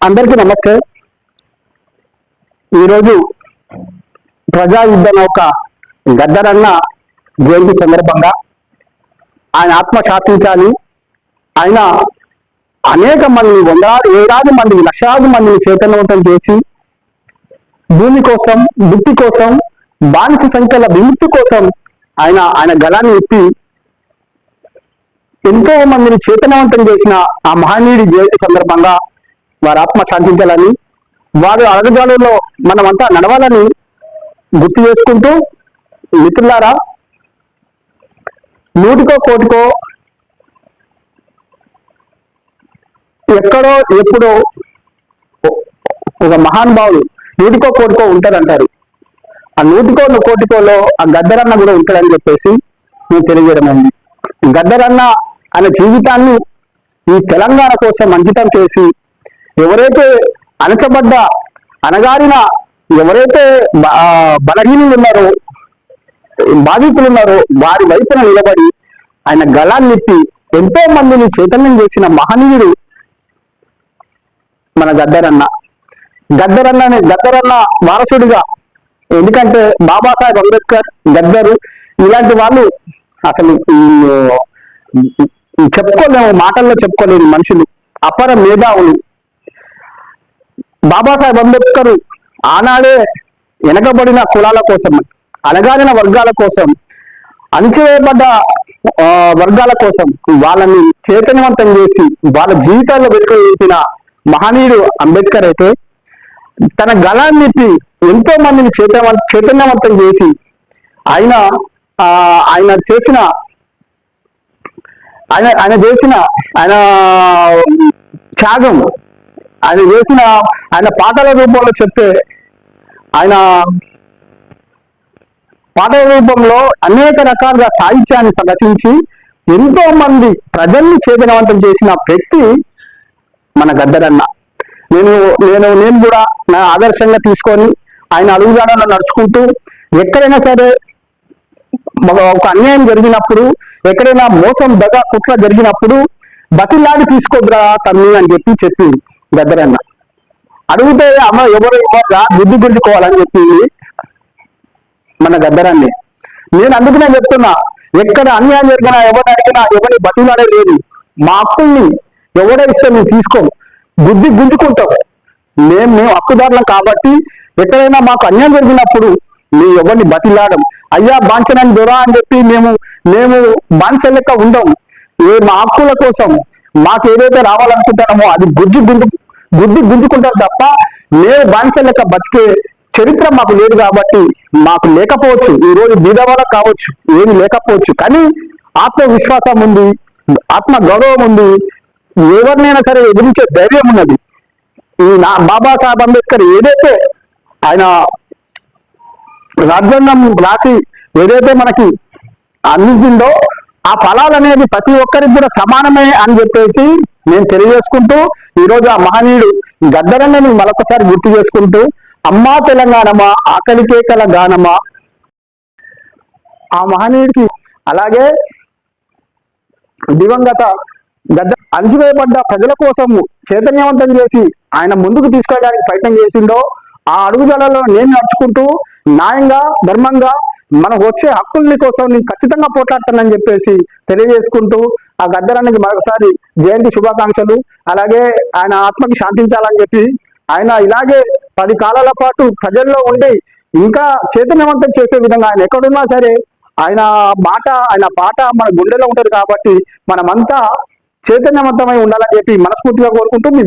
అందరికీ నమస్తే. ఈరోజు ప్రజా యుద్ధ నౌక గద్దరన్న జయంతి సందర్భంగా ఆయన ఆత్మ శాంతించాలి ఆయన అనేక మంది వందలాది వేలాది మంది లక్షలాది మందిని చైతన్యవంతం చేసి భూమి కోసం వృత్తి కోసం బానిస సంఖ్యల విముక్తి కోసం ఆయన ఆయన గలాన్ని ఎత్తి ఎంతో మందిని చేతనవంతం చేసిన ఆ మహనీయుడి జయంతి సందర్భంగా వారి ఆత్మ శాంతించాలని వారు అడగజాలలో మనమంతా నడవాలని గుర్తు చేసుకుంటూ మిత్రులారా నూటికో కోటికో ఎక్కడో ఎప్పుడో ఒక మహానుభావుడు నూటికో కోటికో ఉంటారంటారు. ఆ నూటికో కోటికోలో ఆ గద్దరన్న కూడా ఉంటాడని చెప్పేసి నేను తెలియజేయడం అయింది గద్దరన్న అనే జీవితాన్ని ఈ తెలంగాణ కోసం అంకితం చేసి ఎవరైతే అణచబడ్డ అనగారిన ఎవరైతే బలహీనులు ఉన్నారో బాధితులు ఉన్నారో వారి వైపున నిలబడి ఆయన గళాన్నెత్తి ఎంతో మందిని చైతన్యం చేసిన మహనీయుడు మన గద్దరన్న. గద్దరన్న అనే గద్దరన్న వారసుడిగా ఎందుకంటే బాబాసాహెబ్ అంబేద్కర్ గద్దరు ఇలాంటి వాళ్ళు అసలు ఈ- చెప్పుకోలేము మాటల్లో చెప్పుకోలేని మనుషులు అపర మేధావులు. బాబాసాహెబ్ అంబేద్కర్ ఆనాడే వెనకబడిన కులాల కోసం అణగారిన వర్గాల కోసం అణచివేయబడ్డ వర్గాల కోసం వాళ్ళని చైతన్యవంతం చేసి వాళ్ళ జీవితాల్లో వెతుకున్న మహనీయుడు అంబేద్కర్ అయితే తన గళాన్ని ఎంతో మందిని చైతన్య చైతన్యవంతం చేసి ఆయన ఆయన చేసిన ఆయన ఆయన చేసిన ఆయన త్యాగం ఆయన చేసిన ఆయన పాటల రూపంలో చెప్తే ఆయన పాటల రూపంలో అనేక రకాలుగా సాహిత్యాన్ని రచించి ఎంతో మంది ప్రజల్ని చేతనవంతం చేసిన వ్యక్తి మన గద్దరన్న. నేను నేను నేను కూడా నా ఆదర్శంగా తీసుకొని ఆయన అడుగుజాడలో నడుచుకుంటూ ఎక్కడైనా సరే ఒక ఒక అన్యాయం జరిగినప్పుడు ఎక్కడైనా మోసం దగ కుట్ర జరిగినప్పుడు బతిలాడి తీసుకోద్రా తమ్మి అని చెప్పి చెప్పింది. దగ్గరన్న అడిగితే అమ్మ ఎవరు ఇవ్వగా బుద్ధి గుంజుకోవాలని చెప్పింది మన గద్దరాన్ని. నేను అందుకునే చెప్తున్నా ఎక్కడ అన్యాయం జరిగినా ఎవరు అడిగినా ఎవరి బతిలాడే లేదు. మా అప్పుని ఎవడో ఇస్తే మేము తీసుకో. బుద్ధి గుంజుకుంటావు. మేము మేము హక్కుదారులం కాబట్టి ఎక్కడైనా మాకు అన్యాయం జరిగినప్పుడు మేము ఎవరిని బతిలాడం. అయ్యా బాంచనని దొరా అని చెప్పి మేము మేము బానిస లెక్క ఉండం. ఏ మా హక్కుల కోసం మాకు ఏదైతే రావాలనుకుంటామో అది గుజ్జు గుంజు గుద్ది గుంజుకుంటారు తప్ప మేము బానిస లెక్క బతికే చరిత్ర మాకు లేదు కాబట్టి మాకు లేకపోవచ్చు. ఈ రోజు బీదవాడ కావచ్చు ఏమి లేకపోవచ్చు. కానీ ఆత్మవిశ్వాసం ఉంది ఆత్మ గౌరవం ఉంది. ఎవరినైనా సరే ఎదిరించే ధైర్యం ఉన్నది. ఈ నా బాబాసాహెబ్ అంబేద్కర్ ఏదైతే ఆయన రాజ్యాంగం రాసి ఏదైతే మనకి అందించిందో ఆ ఫలాలు అనేది ప్రతి ఒక్కరికి కూడా సమానమే అని చెప్పేసి నేను తెలియజేసుకుంటూ ఈరోజు ఆ మహనీయుడు గద్దరన్నని మరొకసారి గుర్తు చేసుకుంటూ అమ్మా తెలంగాణమా ఆకలికేకల గానమా ఆ మహనీయుడికి అలాగే దివంగత గద్ద అణిచివేయబడ్డ ప్రజల కోసం చైతన్యవంతం చేసి ఆయన ముందుకు తీసుకెళ్ళడానికి ప్రయత్నం చేసిండో ఆ అడుగుదలలో నేను నడుచుకుంటూ న్యాయంగా ధర్మంగా మనకు వచ్చే హక్కుల్ని కోసం నేను ఖచ్చితంగా పోట్లాడతానని చెప్పేసి తెలియజేసుకుంటూ ఆ గద్దరానికి మరొకసారి జయంతి శుభాకాంక్షలు. అలాగే ఆయన ఆత్మకి శాంతించాలని చెప్పి ఆయన ఇలాగే పది కాలాల పాటు ప్రజల్లో ఉండి ఇంకా చైతన్యవంతం చేసే విధంగా ఆయన ఎక్కడున్నా సరే ఆయన మాట ఆయన పాట మన గుండెలో ఉంటది కాబట్టి మనమంతా చైతన్యవంతమై ఉండాలని చెప్పి మనస్ఫూర్తిగా కోరుకుంటూ మీ